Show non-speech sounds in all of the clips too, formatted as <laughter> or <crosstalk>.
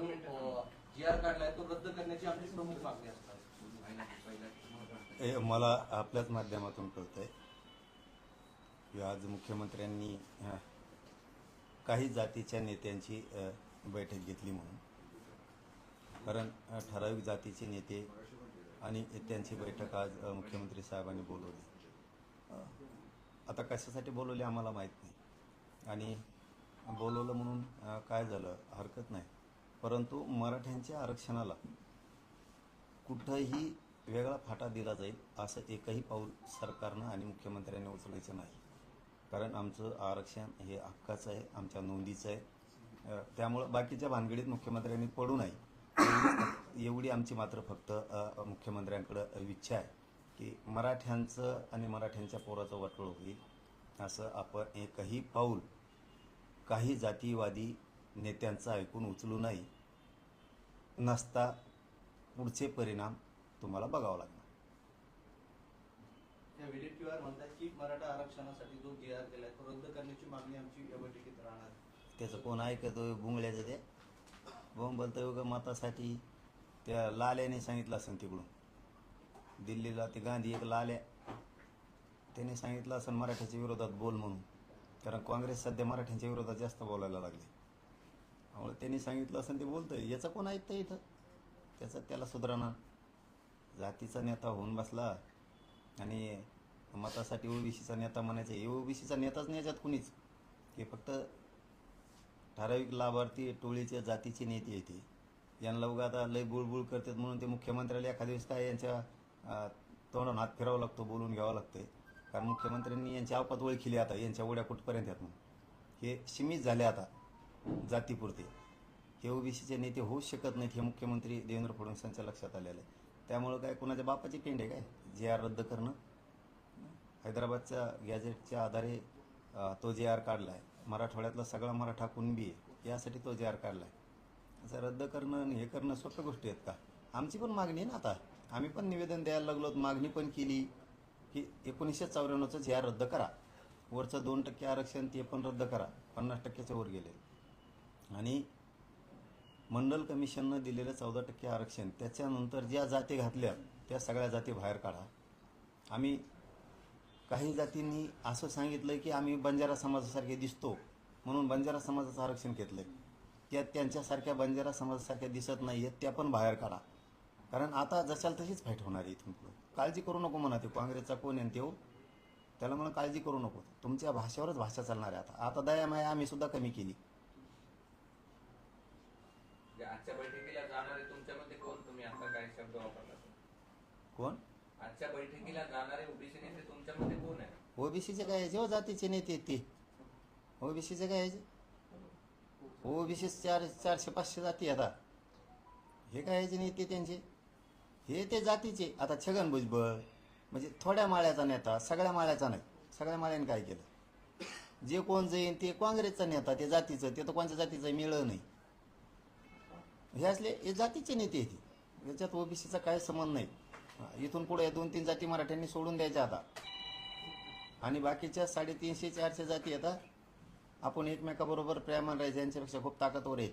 जो जी आर काढलाय तो रद्द करण्याची आपली प्रमुख मागणी असतात मला आपल्याच माध्यमातून कळतंय. की आज मुख्यमंत्र्यांनी काही जातीच्या नेत्यांची बैठक घेतली म्हणून. कारण ठराविक जातीचे नेते आणि त्यांची बैठक आज मुख्यमंत्री साहेबांनी बोलवली. आता कशासाठी बोलवली आम्हाला माहीत नाही. आणि बोलवलं म्हणून काय झालं? हरकत नाही. परंतु मराठ्यांच्या आरक्षणाला कुठंही वेगळा फाटा दिला जाईल असं एकही पाऊल सरकारनं आणि मुख्यमंत्र्यांनी उचलायचं नाही. कारण आमचं आरक्षण हे हक्काचं आहे आमच्या नोंदीचं आहे. त्यामुळं बाकीच्या भानगडीत मुख्यमंत्र्यांनी पडू नये. एवढी- आमची मात्र फक्त मुख्यमंत्र्यांकडं इच्छा आहे की मराठ्यांचं आणि मराठ्यांच्या पोराचं वाटोळ होईल. असं आपण एकही पाऊल काही जातीवादी नेत्यांचं ऐकून उचलू नाही नसता पुढचे परिणाम तुम्हाला बघावं लागणार. त्या विडेट्टीवार म्हणतात की मराठा आरक्षणासाठी जो जी आर केलाय तो रद्द करण्याची मागणी आमची या बैठकीत राहणार. आहे. त्याचं कोण ऐकतो बुंगल्याचं ते. बोंब बोलतं उगं मतासाठी. त्या लाल्याने सांगितलं असेल तिकडून. दिल्लीला ते गांधी एक लाल्या. त्याने सांगितलं असेल मराठ्याच्या विरोधात बोल म्हणून. कारण काँग्रेस सध्या मराठ्यांच्या विरोधात जास्त बोलायला लागले. त्यामुळे त्यांनी सांगितलं असं ते बोलतंय. याचं कोण ऐकतं इथं? त्याचं त्याला सुधारणा जातीचा नेता होऊन बसला आणि मतासाठी ओबीसीचा नेता म्हणायचं. हे ओबीसीचा नेताच नाही याच्यात कुणीच. हे फक्त ठराविक लाभार्थी टोळीच्या जातीचे नेते येते यांना उगा आता लय बुळबुळ करतात म्हणून ते मुख्यमंत्र्याला एखाद्या दिवस काय यांच्या तोंडावर हात फिरावं लागतो बोलून घ्यावं लागतंय. कारण मुख्यमंत्र्यांनी यांची अवकात ओळखिली आता यांच्या उड्या कुठपर्यंत आहेत म्हणून. हे सीमित झाले आता. जातीपुरते. हे ओबीसीचे नेते होऊ शकत नाहीत हे मुख्यमंत्री देवेंद्र फडणवीसांच्या लक्षात आलेलं आहे. त्यामुळं काय कोणाच्या बापाची पेंड आहे काय? जे आर रद्द करणं? हैदराबादच्या गॅजेटच्या आधारे तो जे आर काढला आहे मराठवाड्यातला सगळा मराठा कुणबी आहे यासाठी तो जे आर काढला आहे असं रद्द करणं आणि हे करणं सोप्या गोष्टी आहेत का? आमची पण मागणी आहे ना आता. आम्ही पण निवेदन द्यायला लागलो मागणी पण केली की एकोणीसशे चौऱ्याण्णवचं जे आर रद्द करा. वरचं दोन टक्के आरक्षण ते पण रद्द करा. पन्नास टक्क्याच्या वर गेले. आणि मंडल कमिशननं दिलेलं चौदा टक्के आरक्षण त्याच्यानंतर ज्या जाती घातल्या त्या सगळ्या जाती बाहेर काढा. आम्ही काही जातींनी असं सांगितलं की आम्ही बंजारा समाजासारखे दिसतो म्हणून बंजारा समाजाचं आरक्षण घेतलंय. त्या त्यांच्यासारख्या बंजारा समाजासारख्या दिसत नाही आहेत त्या पण बाहेर काढा. कारण आता जशाल तशीच फाईट होणार आहे इथून काळजी करू नको म्हणा ते काँग्रेसचा कोण आहे ते? त्याला म्हणून काळजी करू नको. तुमच्या भाषेवरच भाषा चालणार आहे आता. आता दया माया आम्ही सुद्धा कमी केली. आजच्या बैठकीला जाणारे तुमच्यामध्ये कोण? तुम्ही आता काय शब्द वापरला कोण? आजच्या बैठकीला जाणारे ओबीसी नेते तुमच्यामध्ये कोण आहे? ओबीसीचे काय यायचे हो जातीचे नेते ते. ओबीसीचे काय यायचे ओबीसी चार चारशे पाचशे जाती आता. हे काय यायचे नेते त्यांचे? हे ते जातीचे. आता छगन भुजबळ म्हणजे थोड्या माळ्याचा नेता सगळ्या माळ्याचा नाही. सगळ्या माळ्याने काय केलं? जे कोण जाईन ते काँग्रेसचा नेता ते जातीचं ते तर कोणत्या जातीचं मिळलं नाही. हे असले हे जातीचे नेते आहेत. याच्यात ओबीसीचा काय संबंध नाही. इथून पुढे दोन तीन जाती मराठ्यांनी सोडून द्यायच्या आता. आणि बाकीच्या साडेतीनशे चारशे जाती आता आपण एकमेकाबरोबर प्रेमान राहायचं यांच्यापेक्षा खूप ताकदवर आहेत.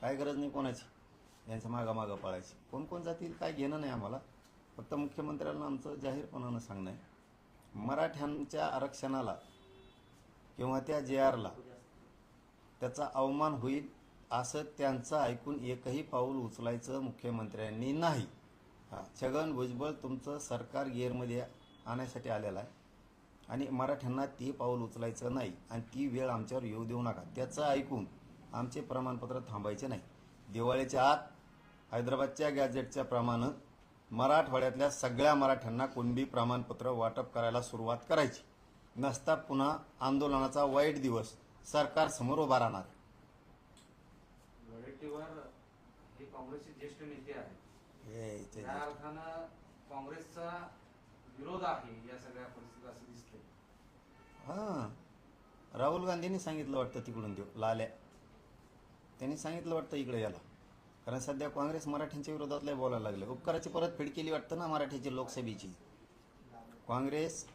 काय गरज नाही कोणाची. यांच्या मागं मागं पळायची. कोण कोण जातील काय घेणं नाही आम्हाला. फक्त मुख्यमंत्र्यांना आमचं जाहीरपणानं सांगणं आहे. मराठ्यांच्या आरक्षणाला किंवा त्या जे आरला त्याचा अवमान होईल असं त्यांचं ऐकून एकही पाऊल उचलायचं मुख्यमंत्र्यांनी नाही. हा छगन भुजबळ तुमचं सरकार गिअरमध्ये आणण्यासाठी आलेलं आहे. आणि मराठ्यांना ते पाऊल उचलायचं नाही. आणि ती वेळ आमच्यावर येऊ देऊ नका. त्याचं ऐकून आमचे प्रमाणपत्र थांबायचे नाही. दिवाळीच्या आत हैदराबादच्या गॅजेटच्या प्रमाणे मराठवाड्यातल्या सगळ्या मराठ्यांना कुणबी प्रमाणपत्र वाटप करायला सुरुवात करायची. नसता पुन्हा आंदोलनाचा वाईट दिवस सरकार समोर उभा राहणार वडेट्टीवार हे काँग्रेसचे ज्येष्ठ नेते आहेत हे इथे- त्या अर्थानं काँग्रेसचा विरोध आहे या सगळ्या परिस्थितीत असं दिसतंय. हां. राहुल गांधींनी सांगितलं वाटतं तिकडून देऊ लाल्या. त्यांनी सांगितलं वाटतं इकडे याला कारण सध्या काँग्रेस मराठ्यांच्या विरोधात लय बोलायला लागले. उपकाराची परतफेड केली वाटतं ना मराठ्याची लोकसभेची? काँग्रेस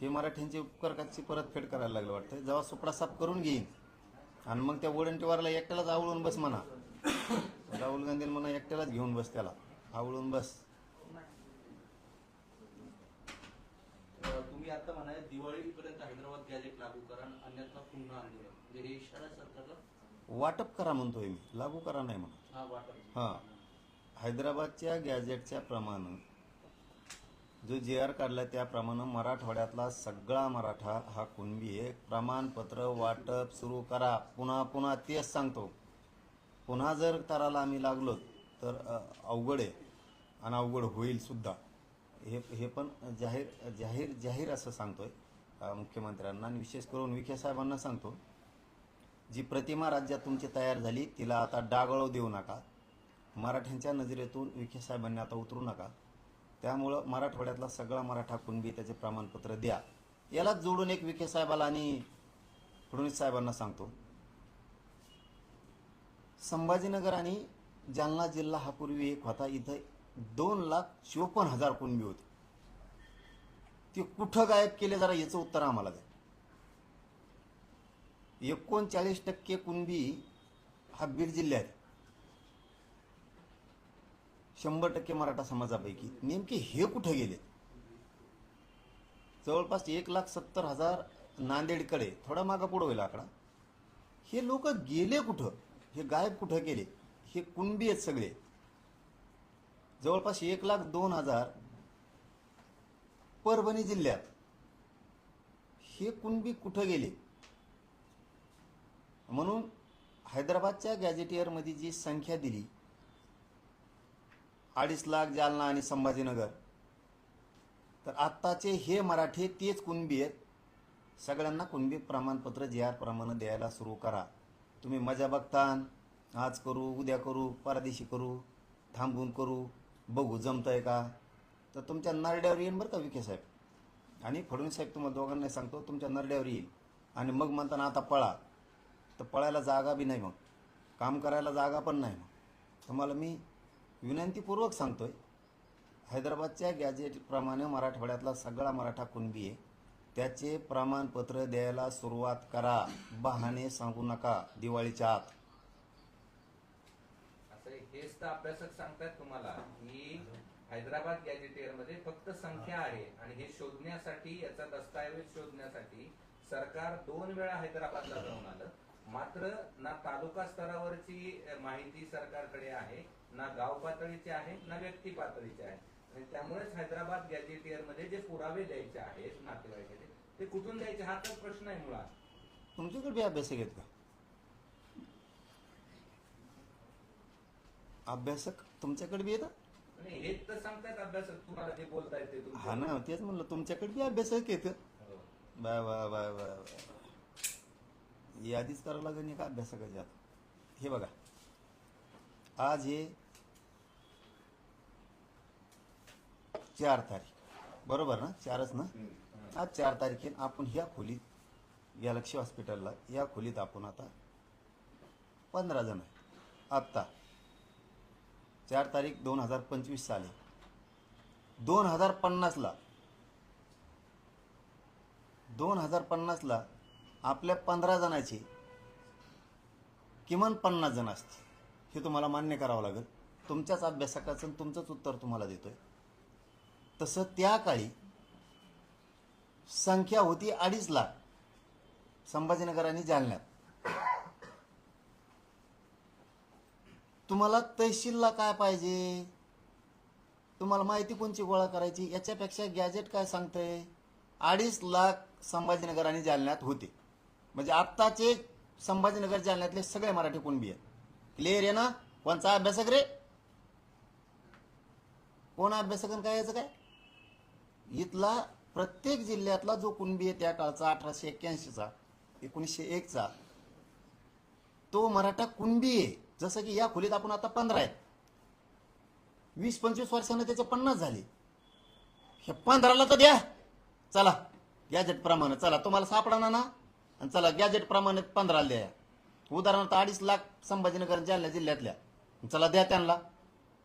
हे मराठ्यांची उपकाराची परतफेड करायला लागलं वाटतं. जेव्हा सुपडा साफ करून घेईन आणि मग त्या वडंटीवारला एकट्यालाच आवळून बस म्हणा. <laughs> राहुल गांधी म्हणा एकट्यालाच घेऊन बस त्याला. आवळून बस. तुम्ही आता म्हणाय दिवाळीपर्यंत हैदराबाद गॅजेट लागू करा अन्यथा पुन्हा आंदोलन म्हणजे हे इशारा सरकारला? वाटप करा म्हणतोय मी. लागू करा नाही म्हणा हा वाटप हा. हैदराबादच्या गॅजेटच्या प्रमाणे जो जे आर काढला त्याप्रमाणे मराठवाड्यातला सगळा मराठा हा कुणबी आहे. प्रमाणपत्र वाटप सुरू करा. पुन्हा पुन्हा तेच सांगतो. पुन्हा जर ताराला आम्ही लागलो तर अवघड आहे आणि अवघड होईल सुद्धा. हे हे पण जाहीर जाहीर जाहीर असं सांगतोय मुख्यमंत्र्यांना आणि विशेष करून विखे साहेबांना सांगतो. जी प्रतिमा राज्यात तुमची तयार झाली तिला आता डागळव देऊ नका. मराठ्यांच्या नजरेतून विखे साहेबांनी आता उतरू नका. त्यामुळं मराठवाड्यातला सगळा मराठा कुणबी त्याचे प्रमाणपत्र द्या. यालाच जोडून एक विखे साहेबाला आणि फडणवीस साहेबांना सांगतो. संभाजीनगर आणि जालना जिल्हा हा पूर्वी एक होता. इथं दोन लाख चोपन्न हजार कुणबी होते. ते कुठं गायब केले जरा याचं उत्तर आम्हाला द्या. एकोणचाळीस टक्के कुणबी हा बीड जिल्ह्यात. शंभर टक्के मराठा समाजापैकी. नेमके हे कुठं गेले? जवळपास एक लाख सत्तर हजार नांदेडकडे. थोडा मागं पुढं होईल आकडा. हे लोक गेले कुठं? हे गायब कुठं गेले हे कुणबी आहेत सगळे. जवळपास एक लाख दोन हजार परभणी जिल्ह्यात हे कुणबी कुठं गेले? म्हणून हैदराबादच्या गॅजेटियरमध्ये जी संख्या दिली अडीच लाख जालना आणि संभाजीनगर तर आत्ताचे हे मराठी तेच कुणबी आहेत. सगळ्यांना कुणबी प्रमाणपत्र जे आर प्रमाणे द्यायला सुरू करा. तुम्ही मजा बघतान. आज करू उद्या करू परदेशी करू थांबून करू बघू जमतंय का? तर तुमच्या नरड्यावर येईन बरं का विखे साहेब. आणि फडणवीस साहेब तुम्हाला दोघांना सांगतो तुमच्या नरड्यावर येईल आणि मग म्हणताना आता पळा. तर पळायला जागा बी नाही मग. काम करायला जागा पण नाही मग. तुम्हाला मी विनंतीपूर्वक सांगतोय हैदराबादच्या गॅजेटप्रमाणे मराठवाड्यातला सगळा मराठा कुणबी आहे. त्याचे प्रमाणपत्र द्यायला सुरुवात करा. बहाणे सांगू नका दिवाळीच्या आत. हेच तर अभ्यासक सांगतात तुम्हाला की हैदराबाद गॅजेटियरमध्ये फक्त संख्या आहे आणि हे शोधण्यासाठी याचा दस्तऐवज शोधण्यासाठी सरकार दोन वेळा हैदराबादला जाऊन आलं. मात्र ना तालुका स्तरावरची माहिती सरकारकडे आहे ना गाव पातळीची आहे ना व्यक्ती पातळीची आहे. आणि त्यामुळेच हैदराबाद गॅजेटियरमध्ये जे पुरावे द्यायचे आहेत नातेवाईकाचे ते कुठून द्यायचे? हा तर प्रश्न आहे मुळात. तुमच्याकडे अभ्यासक आहेत का? अभ्यासक तुमच्याकडे बी येतं आणि हेच तर सांगतायत अभ्यासक. तुम्हाला जे बोलतायत ते. हा ना तेच म्हणलं तुमच्याकडे बी अभ्यासक येतं. हो. बाय बाय बाय बाय यादीच करावं लागेल नाही का अभ्यासकाची आता हे बघा. आज हे चार तारीख. बरोबर ना? चारच ना? आज चार तारखेला आपण ह्या खोलीत गॅलक्सी हॉस्पिटलला या खोलीत आपण आता पंधरा जण आहे. आत्ता. चार तारीख दोन हजार पंचवीस साली. दोन हजार पन्नासला दोन हजार पन्नासला आपल्या पंधरा जणांची किमान पन्नास जण असतील. हे तुम्हाला मान्य करावं लागेल. तुमच्याच अभ्यासकाचं तुमचंच उत्तर तुम्हाला देतोय. तसं त्या काळी संख्या होती अडीच लाख संभाजीनगर आणि जालन्यात. तुम्हाला तहसीलला काय पाहिजे? तुम्हाला माहिती कोणची गोळा करायची? याच्यापेक्षा गॅजेट काय सांगतंय? अडीच लाख संभाजीनगर आणि जालन्यात होते. म्हणजे आत्ताचे संभाजीनगर जालन्यातले सगळे मराठी कुणबी आहेत. क्लिअर आहे ना? कोणचा अभ्यासक रे? कोण अभ्यासक काय याचं काय? इथला प्रत्येक जिल्ह्यातला जो कुणबी आहे त्या काळचा अठराशे एक्क्याऐंशीचा एकोणीसशे एकचा तो मराठा कुणबी आहे. जसं की या खोलीत आपण आता पंधरा आहेत. वीस पंचवीस वर्षानं त्याचे पन्नास झाले. हे पंधराला तर द्या. चला गॅजेट प्रमाणे. चला तुम्हाला सापडणार ना आणि चला गॅजेट प्रमाणे पंधराला द्या. उदाहरणार्थ अडीच लाख संभाजीनगर जालना जिल्ह्यातल्या. चला द्या त्यांना.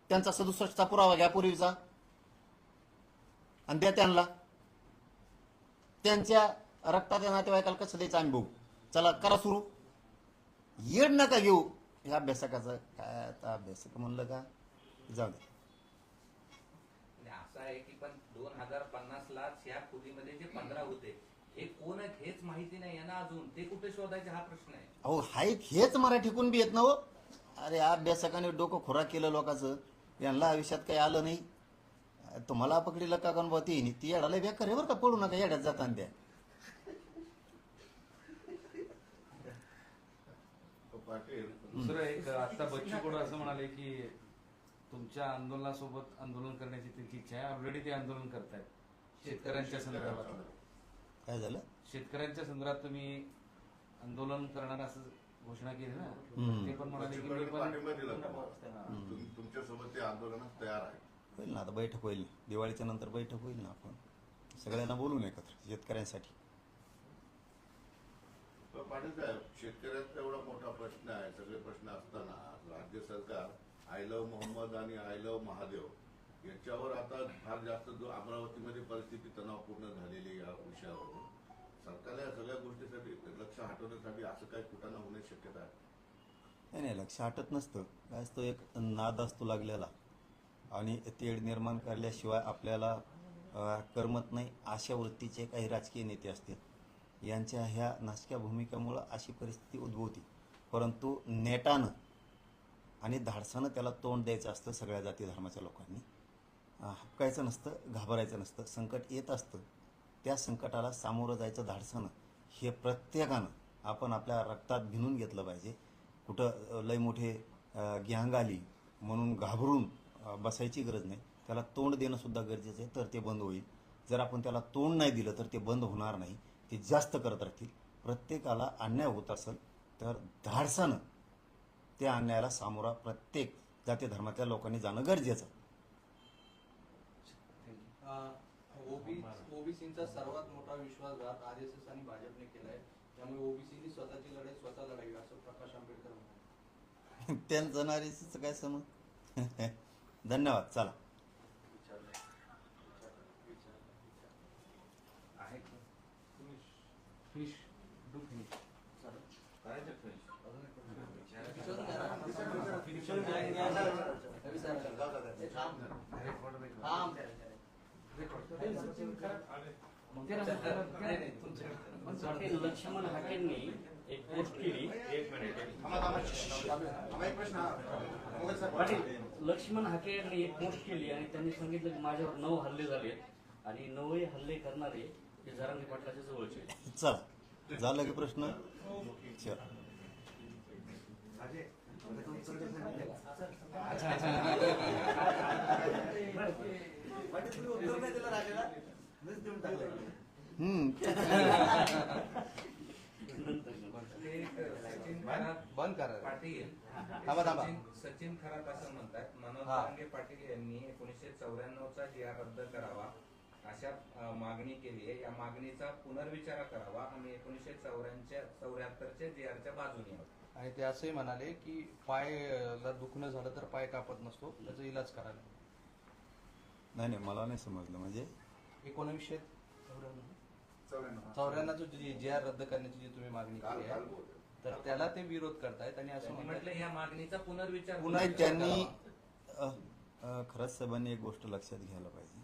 त्यांचा सदुसष्टचा पुरावा घ्या पूर्वीचा. आणि द्या त्यांना. त्यांच्या रक्ताच्या नातेवाईकाला कसं द्यायचं आम्ही चला करा सुरू. येड नका घेऊ. हे अभ्यासकाचं काय आता अभ्यासक म्हणलं का? जाऊ दे. आणि असं आहे की पण दोन हजार पन्नास ला ह्या खोलीमध्ये जे पंधरा होते हे कोण आहेत हेच माहिती नाही यांना अजून. ते कुठे शोधायचे हा प्रश्न आहे. अहो हाय हेच मराठीकून बी येत ना हो. अरे अभ्यासकाने डोकं खोराक केलं लोकांचं. यांना आयुष्यात काही आलं नाही. तुम्हाला पकडीला का कोण बुवा ती ती येडाला बेकार आहे बरं का पडू नका येड्यात जाताना त्या पाटील दुसरं एक आता बच्चू कडू असं म्हणाले की तुमच्या आंदोलनासोबत आंदोलन करण्याची त्यांची इच्छा आहे. ऑलरेडी ते आंदोलन करतायत. शेतकऱ्यांच्या संदर्भात. काय झालं? शेतकऱ्यांच्या संदर्भात तुम्ही आंदोलन करणार असं घोषणा केली ना? हम्म. ते पण म्हणाले की मी बच्चूकडे पण पाठिंबा दिला. तुम्हाला. तुम- तुमच्यासोबत ते आंदोलनात तयार आहे. होईल ना? आता बैठक होईल. दिवाळीच्या नंतर बैठक होईल ना आपण? सगळ्यांना बोलून एकत्र शेतकऱ्यांसाठी. पण पाटील साहेब शेतकऱ्यांचा एवढा मोठा प्रश्न आहे. सगळे प्रश्न असताना राज्य सरकार आय लव्ह मोहम्मद आणि आय लव्ह महादेव याच्यावर आता फार जास्त जो अमरावतीमध्ये परिस्थिती तणावपूर्ण झालेली या विषयावर सरकारला या सगळ्या गोष्टीसाठी लक्ष हटवण्यासाठी असं काही कुठाना होण्याची शक्यता आहे? नाही नाही लक्ष हटत नसतं. काय असतो एक नाद असतो लागलेला. आणि तेढ निर्माण करल्याशिवाय आपल्याला करमत नाही अशा वृत्तीचे काही राजकीय नेते असतील. यांच्या ह्या नाशक्या भूमिकेमुळं अशी परिस्थिती उद्भवती. परंतु नेटानं आणि धाडसानं त्याला तोंड द्यायचं असतं सगळ्या जाती धर्माच्या लोकांनी. हपकायचं नसतं घाबरायचं नसतं संकट येत असतं. त्या संकटाला सामोरं जायचं धाडसानं हे प्रत्येकानं आपण आपल्या रक्तात भिनून घेतलं पाहिजे. कुठं लई लय मोठे गँग आली म्हणून घाबरून बसायची गरज नाही. त्याला तोंड देणं सुद्धा गरजेचं आहे तर ते बंद होईल. जर आपण त्याला तोंड नाही दिलं तर ते बंद होणार नाही. ते जास्त करत राहतील. प्रत्येकाला अन्याय होत असेल तर धाडसानं त्या अन्यायाला सामोरा प्रत्येक जाती धर्मातल्या लोकांनी जाणं गरजेचं आहे. ओबीसीचा सर्वात मोठा विश्वासघात आर एस एस आणि भाजपने केलाय. त्यामुळे ओबीसीनी स्वतःची लढाई स्वतः लढावी असं प्रकाश आंबेडकर <laughs> त्यांचं नारीचं काय समज <laughs> धन्यवाद चला. आहे फिश डू फिनिश. लक्ष्मण हाकेंनी एक पोस्ट केली पाटील. लक्ष्मण हाके यांनी एक पोस्ट केली आणि त्यांनी सांगितलं की माझ्यावर नऊ हल्ले झाले आणि नऊही हल्ले करणारे हे जरांगी पाटलाच्या जवळचे. चला झालं की प्रश्न? बंद करा. थांबा, थांबा. सचिन- सचिन खरात असं म्हणतात मनोज हा. तांगे पाटील यांनी एकोणीसशे चौऱ्याण्णव चा जी आर रद्द करावा अशा अ, मागणी केली आहे या मागणीचा पुनर्विचार करावा आणि एकोणीसशे चौऱ्याच्या चौऱ्याहत्तरच्या जी आरच्या बाजूने यावं आणि ते असंही म्हणाले की पायला दुखणं झालं तर पाय कापत नसतो त्याचा इलाज करायला नाही नाही मला नाही समजलं म्हणजे एकोणवीसशे चौऱ्याण्णव जी आर रद्द करण्याची जी तुम्ही मागणी काल आहे. तर त्याला ते विरोध करतायत आणि असं म्हटलं या मागणीचा पुनर्विचार पुन्हा. त्यांनी खरंच साहेबांनी एक गोष्ट लक्षात घ्यायला पाहिजे.